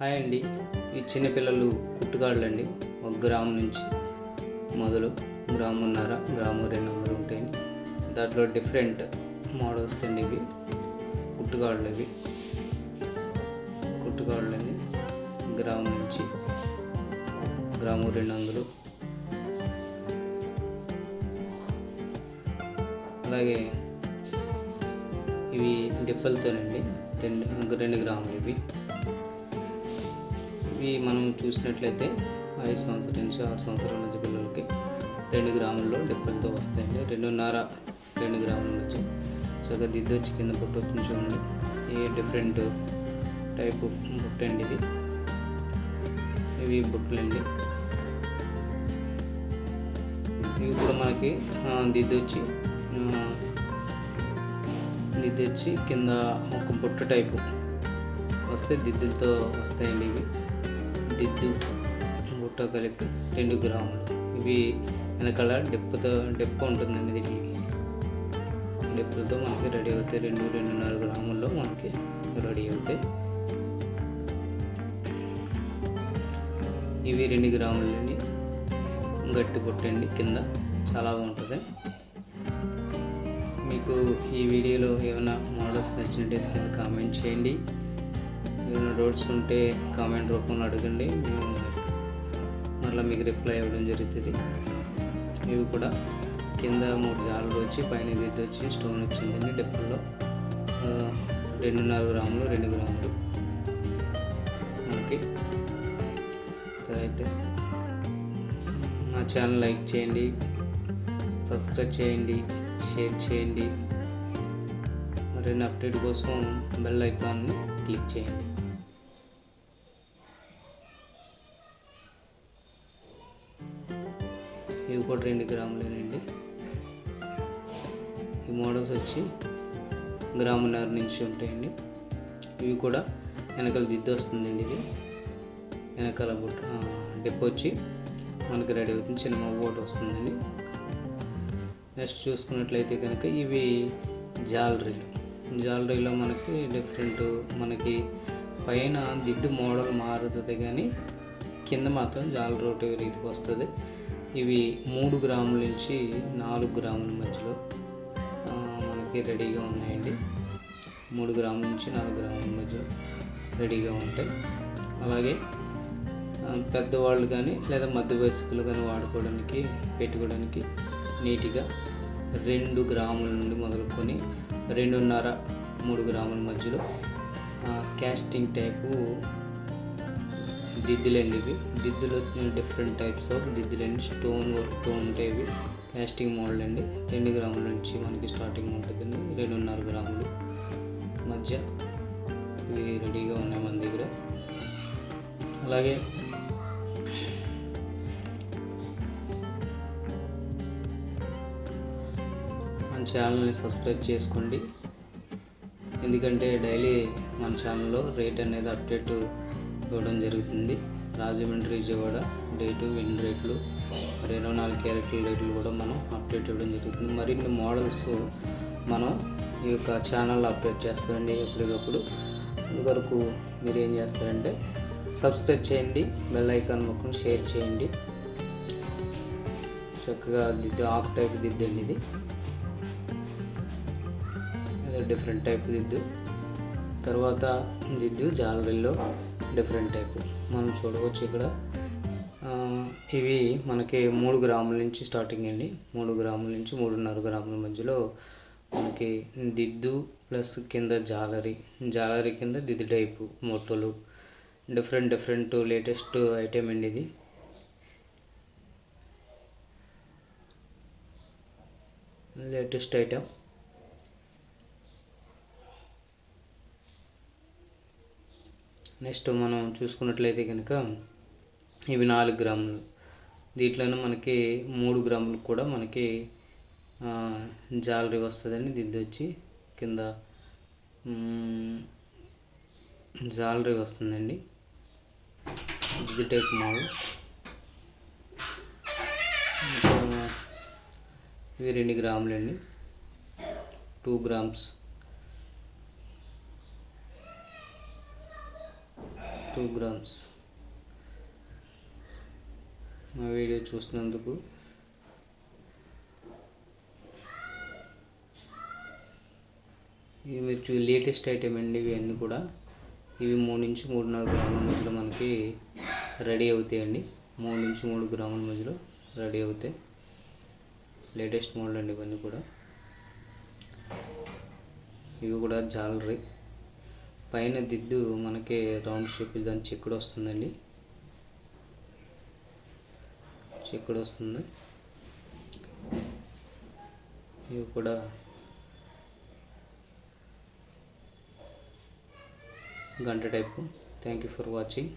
Hi అండి. ఈ చిన్నపిల్లలు కుట్టుగాళ్ళు అండి ఒక గ్రామం నుంచి మొదలు గ్రామున్నర గ్రాము రెండు వందలు ఉంటాయి దాంట్లో డిఫరెంట్ మోడల్స్ అండి ఇవి. కుట్టుగాళ్ళు ఇవి కుట్టుగాళ్ళు అండి గ్రామం నుంచి గ్రాము రెండు వందలు. అలాగే ఇవి డిప్పలతోనండి. రెండు రెండు గ్రాములు ఇవి. ఇవి మనం చూసినట్లయితే ఐదు సంవత్సరాల నుంచి ఆరు సంవత్సరాల మధ్య పిల్లలకి రెండు గ్రాముల్లో డిప్పలతో వస్తాయండి. రెండున్నర రెండు గ్రాముల మధ్య. సో దిద్దు వచ్చి కింద పుట్టు వచ్చింది చూడండి. ఏ డిఫరెంట్ టైపు బుట్ట అండి ఇది. ఇవి బుట్టలండి. ఇవి కూడా మనకి దిద్దు వచ్చి దిద్దు వచ్చి కింద ఒక బుట్ట టైపు వస్తే దిద్దులతో వస్తాయండి ఇవి. దిద్దు గుట్ట కలిపి రెండు గ్రాములు. ఇవి వెనకాల డెప్పుతో డెప్పు ఉంటుందండి దీనికి. డెప్పులతో మనకి రెడీ అవుతాయి రెండు రెండున్నర గ్రాముల్లో మనకి రెడీ అవుతాయి. ఇవి రెండు గ్రాములని గట్టి పుట్టండి కింద. చాలా బాగుంటుంది. మీకు ఈ వీడియోలో ఏమైనా మోడల్స్ నచ్చినట్టయితే కింద కామెంట్ చేయండి. ఏమైనా డౌట్స్ ఉంటే కామెంట్ రూపంలో అడగండి. మేము మళ్ళీ మీకు రిప్లై ఇవ్వడం జరుగుతుంది. ఇవి కూడా కింద మూడు జాలలు వచ్చి పైన ఇది వచ్చి స్టోన్ వచ్చిందండి డెప్పుల్లో. రెండున్నర గ్రాములు రెండు గ్రాములు. మనకి అయితే నా ఛానల్ లైక్ చేయండి సబ్స్క్రైబ్ చేయండి షేర్ చేయండి. మరిన్ని అప్డేట్ కోసం బెల్ ఐకాన్ని క్లిక్ చేయండి. ఇంకోటి రెండు గ్రాములేనండి. ఈ మోడల్స్ వచ్చి గ్రామున్నర నుంచి ఉంటాయండి. ఇవి కూడా వెనకాల దిద్దు వస్తుందండి ఇది. వెనకాల బుట్ట డెప్ వచ్చి మనకి రెడీ అవుతుంది. చిన్న మవ్వు ఒకటి వస్తుందండి. నెక్స్ట్ చూసుకున్నట్లయితే కనుక ఇవి జాలరీలు. జాలరీలో మనకి డిఫరెంట్ మనకి పైన దిద్దు మోడల్ మారుతుంది కానీ కింద మాత్రం జాలరీ ఒకటి రీతికి వస్తుంది. ఇవి మూడు గ్రాముల నుంచి నాలుగు గ్రాముల మధ్యలో మనకి రెడీగా ఉన్నాయండి. మూడు గ్రాముల నుంచి నాలుగు గ్రాముల మధ్యలో రెడీగా ఉంటాయి. అలాగే పెద్దవాళ్ళు కానీ లేదా మధ్య వయస్కులు కానీ వాడుకోవడానికి పెట్టుకోవడానికి నీట్గా రెండు గ్రాముల నుండి మొదలుకొని రెండున్నర మూడు గ్రాముల మధ్యలో క్యాస్టింగ్ టైపు దిద్దులండి ఇవి. దిద్దులు డిఫరెంట్ టైప్స్ ఆఫ్ దిద్దులండి. స్టోన్ వర్క్తో ఉంటాయి ఇవి. మోడల్ అండి. రెండు గ్రాముల నుంచి మనకి స్టార్టింగ్ ఉంటుందండి? రెండున్నర గ్రాములు. మధ్య ఇవి రెడీగా ఉన్నాయి మన దగ్గర. అలాగే మన ఛానల్ని సబ్స్క్రైబ్ చేసుకోండి. ఎందుకంటే డైలీ మన ఛానల్లో రేట్ అనేది అప్డేట్ ఇవ్వడం జరుగుతుంది. రాజమండ్రి విజయవాడ డేటు విన్ రేట్లు మరి ఇరవై నాలుగు క్యారెక్టర్ రేట్లు కూడా మనం అప్డేట్ ఇవ్వడం జరుగుతుంది. మరిన్ని మోడల్స్ మనం ఈ యొక్క ఛానల్ అప్డేట్ చేస్తామండి ఎప్పటికప్పుడు. అందువరకు మీరు ఏం చేస్తారంటే సబ్స్క్రైబ్ చేయండి బెల్ ఐకాన్ మొక్కను షేర్ చేయండి. చక్కగా దిద్దు ఆకు టైప్ దిద్దండి ఇది. డిఫరెంట్ టైప్ దిద్దు. తర్వాత దిద్దు జాలరీలో డిఫరెంట్ టైప్ మనం చూడవచ్చు ఇక్కడ. ఇవి మనకి మూడు గ్రాముల నుంచి స్టార్టింగ్ అండి. మూడు గ్రాముల నుంచి మూడున్నర గ్రాముల మధ్యలో మనకి దిద్దు ప్లస్ కింద జాలరీ. జాలరీ కింద దిద్దు టైపు మొట్టలు డిఫరెంట్ డిఫరెంట్ లేటెస్ట్ ఐటెం అండి ఇది. లేటెస్ట్ ఐటెం నెక్స్ట్ మనం చూసుకున్నట్లయితే కనుక ఇవి నాలుగు గ్రాములు. దీంట్లోనే మనకి మూడు గ్రాములు కూడా మనకి జాలరీ వస్తుందని దిద్దు వచ్చి కింద జాలరీ వస్తుందండి. ఇది టైప్ మోడల్. ఇవి రెండు గ్రాములండి. Two grams. Two grams. మా వీడియో చూసినందుకు ఇవి మీరు చూ లేటెస్ట్ ఐటమ్ అండి ఇవి అన్నీ కూడా. ఇవి మూడు నుంచి మూడున్నర గ్రాముల మధ్యలో మనకి రెడీ అవుతాయండి. మూడు నుంచి మూడు గ్రాముల మధ్యలో రెడీ అవుతాయి. లేటెస్ట్ మోడల్ అండి ఇవన్నీ కూడా. ఇవి కూడా జాలరీ. పైన దిద్దు మనకి రౌండ్ షేప్ దాని చెక్కుడు వస్తుందండి. చెక్కుడు వస్తుంది. ఇవి కూడా గంట type. Thank you for watching